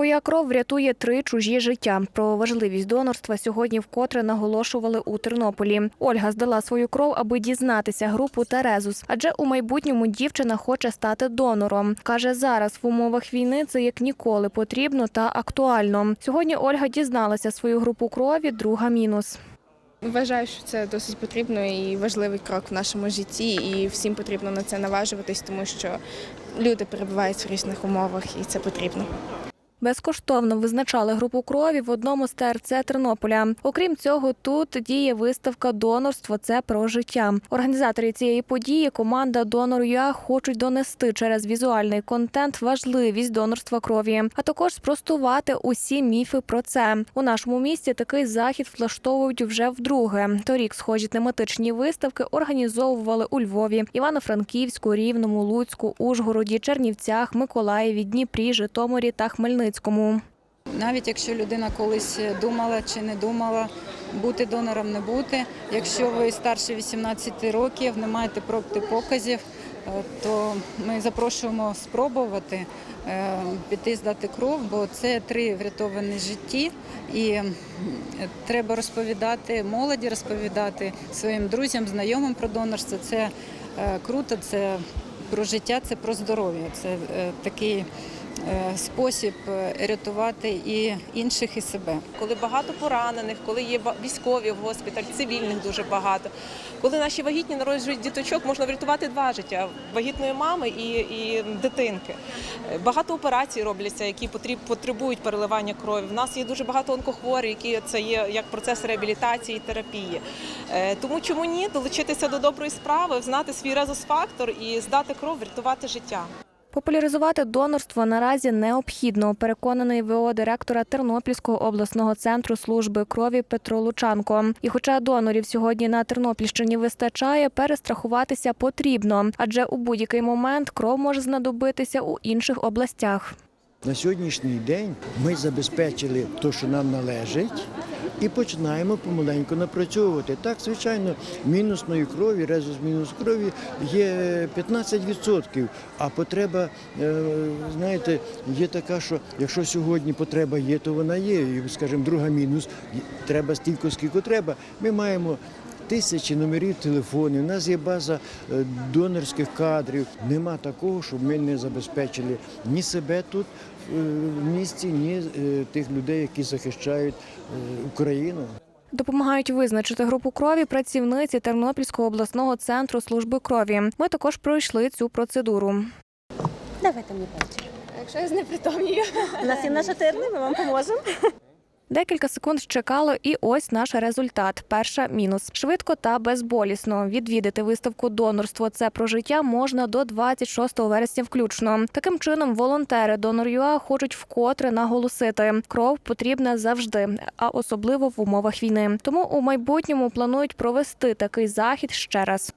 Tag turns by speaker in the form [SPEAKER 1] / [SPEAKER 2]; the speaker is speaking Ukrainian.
[SPEAKER 1] Твоя кров врятує три чужі життя. Про важливість донорства сьогодні вкотре наголошували у Тернополі. Ольга здала свою кров, аби дізнатися групу Терезус. Адже у майбутньому дівчина хоче стати донором. каже, зараз в умовах війни це як ніколи потрібно та актуально. Сьогодні Ольга дізналася свою групу крові. Друга мінус.
[SPEAKER 2] Вважаю, що це досить потрібно і важливий крок в нашому житті, і всім потрібно на це наважуватись, тому що люди перебувають в різних умовах, і це потрібно.
[SPEAKER 1] Безкоштовно визначали групу крові в одному з ТРЦ Тернополя. Окрім цього, тут діє виставка Донорство це про життя. Організатори цієї події, команда Донор ЮА хочуть донести через візуальний контент важливість донорства крові, а також спростувати усі міфи про це. У нашому місті такий захід влаштовують вже вдруге. Торік схожі тематичні виставки організовували у Львові, Івано-Франківську, Рівному, Луцьку, Ужгороді, Чернівцях, Миколаєві, Дніпрі, Житомирі та Хмельницькому.
[SPEAKER 3] Навіть якщо людина колись думала чи не думала бути донором, не бути. Якщо ви старше 18 років, не маєте протипоказів, е, то ми запрошуємо спробувати е, піти здати кров, бо це три врятовані житті, і треба розповідати молоді, розповідати своїм друзям, знайомим про донорство. Це е, круто, це про життя, це про здоров'я. Це такий спосіб е, рятувати і інших, і себе.
[SPEAKER 4] коли багато поранених, коли є військові в госпіталь, цивільних дуже багато. Коли наші вагітні народжують діточок, можна врятувати два життя вагітної мами і, і дитинки. Е, Багато операцій робляться, які потребують переливання крові. В нас є дуже багато онкохворих, які це є як процес реабілітації і терапії. Е, Тому чому ні долучитися до доброї справи, знати свій резус-фактор і здати кров, врятувати життя.
[SPEAKER 1] Популяризувати донорство наразі необхідно, переконаний ВО директора Тернопільського обласного центру служби крові Петро Лучанко. І хоча донорів сьогодні на Тернопільщині вистачає, перестрахуватися потрібно, адже у будь-який момент кров може знадобитися у інших областях.
[SPEAKER 5] На сьогоднішній день ми забезпечили те, що нам належить, і починаємо помаленьку напрацьовувати. Так, звичайно, мінусної крові, резус мінус крові є 15%, а потреба, е, знаєте, є така, що якщо сьогодні потреба є, то вона є. І, скажімо, друга мінус, треба стільки, скільки треба. Ми маємо тисячі номерів телефонів, у нас є база е, донорських кадрів. Нема такого, щоб ми не забезпечили ні себе тут е, в місті, ні е, тих людей, які захищають Україну.
[SPEAKER 1] Допомагають визначити групу крові працівниці Тернопільського обласного центру служби крові. Ми також пройшли цю процедуру.
[SPEAKER 6] Давайте мені перші.
[SPEAKER 2] Якщо я знепритомнію.
[SPEAKER 6] У нас є наша терни, ми вам поможемо.
[SPEAKER 1] Декілька секунд чекало, і ось наш результат. Перша мінус швидко та безболісно. Відвідати виставку донорство це про життя можна до 26 вересня, включно. Таким чином, волонтери Донор.ЮА хочуть вкотре наголосити: кров потрібна завжди, а особливо в умовах війни. Тому у майбутньому планують провести такий захід ще раз.